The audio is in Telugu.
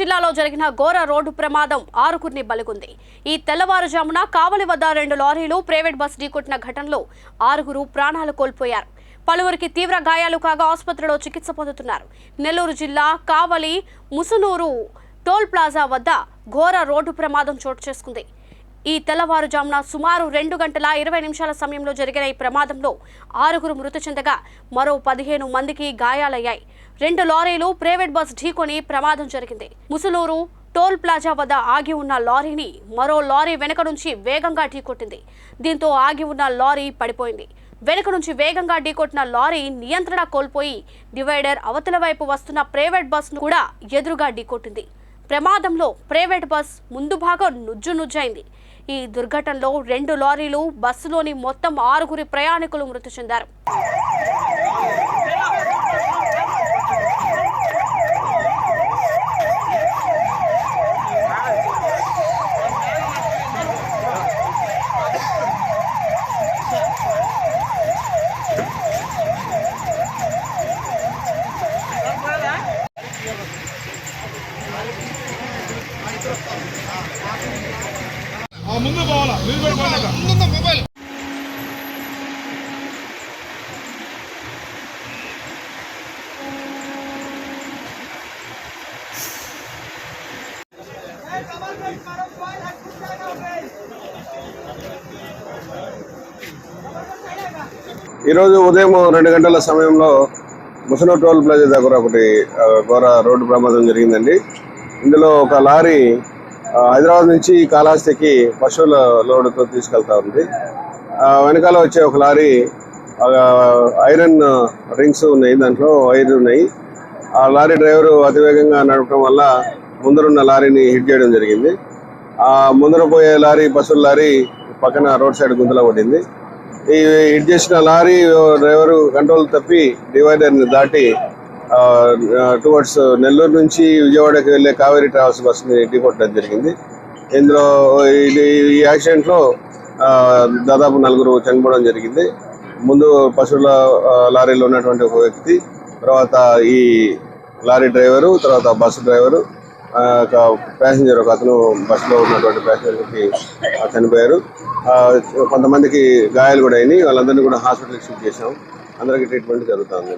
జిల్లాలో జరిగిన ఘోర రోడ్డు ప్రమాదం ఆరుగురిని బలిగొంది. ఈ తెల్లవారుజామున కావలి వద్ద రెండు లారీలు ప్రైవేట్ బస్ ఢీకొట్టిన ఘటనలో ఆరుగురు ప్రాణాలు కోల్పోయారు. పలువురికి తీవ్ర గాయాలు కాగా ఆసుపత్రిలో చికిత్స పొందుతున్నారు. నెల్లూరు జిల్లా కావలి ముసునూరు టోల్ ప్లాజా వద్ద ఘోర రోడ్డు ప్రమాదం చోటు చేసుకుంది. ఈ తెల్లవారుజామున సుమారు రెండు గంటల ఇరవై నిమిషాల సమయంలో జరిగిన ఈ ప్రమాదంలో ఆరుగురు మృతి చెందగా మరో పదిహేను మందికి గాయాలయ్యాయి. రెండు లారీలు ప్రైవేట్ బస్ ఢీకొని ప్రమాదం జరిగింది. ముసులూరు టోల్ ప్లాజా వద్ద ఆగి ఉన్న లారీని మరో లారీ వెనక నుంచి వేగంగా ఢీకొట్టింది. దీంతో ఆగి ఉన్న లారీ పడిపోయింది. వెనుక నుంచి వేగంగా ఢీకొట్టిన లారీ నియంత్రణ కోల్పోయి డివైడర్ అవతల వైపు వస్తున్న ప్రైవేట్ బస్ను కూడా ఎదురుగా ఢీకొట్టింది. ప్రమాదంలో ప్రైవేట్ బస్ ముందు భాగం నుజ్జు నుజ్జైంది. ఈ దుర్ఘటనలో రెండు లారీలు బస్సులోని మొత్తం ఆరుగురి ప్రయాణికులు మృతి చెందారు. ముందు పోవాలా? మీరు కూడా పోయినాక ఈరోజు ఉదయం రెండు గంటల సమయంలో ముసనో టోల్ ప్లాజా దగ్గర ఒకటి ఘోర రోడ్డు ప్రమాదం జరిగిందండి. ఇందులో ఒక లారీ హైదరాబాద్ నుంచి కాళహస్తికి పశువుల లోడుతో తీసుకెళ్తా ఉంది. వెనకాల వచ్చే ఒక లారీ ఐరన్ రింగ్స్ ఉన్నాయి దాంట్లో వైర్ ఉన్నాయి. ఆ లారీ డ్రైవరు అతివేగంగా నడపడం వల్ల ముందరున్న లారీని హిట్ చేయడం జరిగింది. ఆ ముందర పోయే లారీ పశువుల లారీ పక్కన రోడ్ సైడ్ గుంతలో పడింది. ఈ హిట్ చేసిన లారీ డ్రైవరు కంట్రోల్ తప్పి డివైడర్ని దాటి టువర్డ్స్ నెల్లూరు నుంచి విజయవాడకి వెళ్ళే కావేరీ ట్రావెల్స్ బస్సుని ఢీకొట్టడం జరిగింది. ఇందులో ఇది ఈ యాక్సిడెంట్లో దాదాపు నలుగురు చనిపోవడం జరిగింది. ముందు పశువుల లారీలో ఉన్నటువంటి ఒక వ్యక్తి తర్వాత ఈ లారీ డ్రైవరు తర్వాత బస్సు డ్రైవరు ఒక ప్యాసింజర్ ఒక అతను బస్సులో ఉన్నటువంటి ప్యాసింజర్కి చనిపోయారు. కొంతమందికి గాయాలు కూడా అయినాయి. వాళ్ళందరినీ కూడా హాస్పిటల్కి షిఫ్ట్ చేసాం అందరికీ ట్రీట్మెంట్ జరుగుతుంది.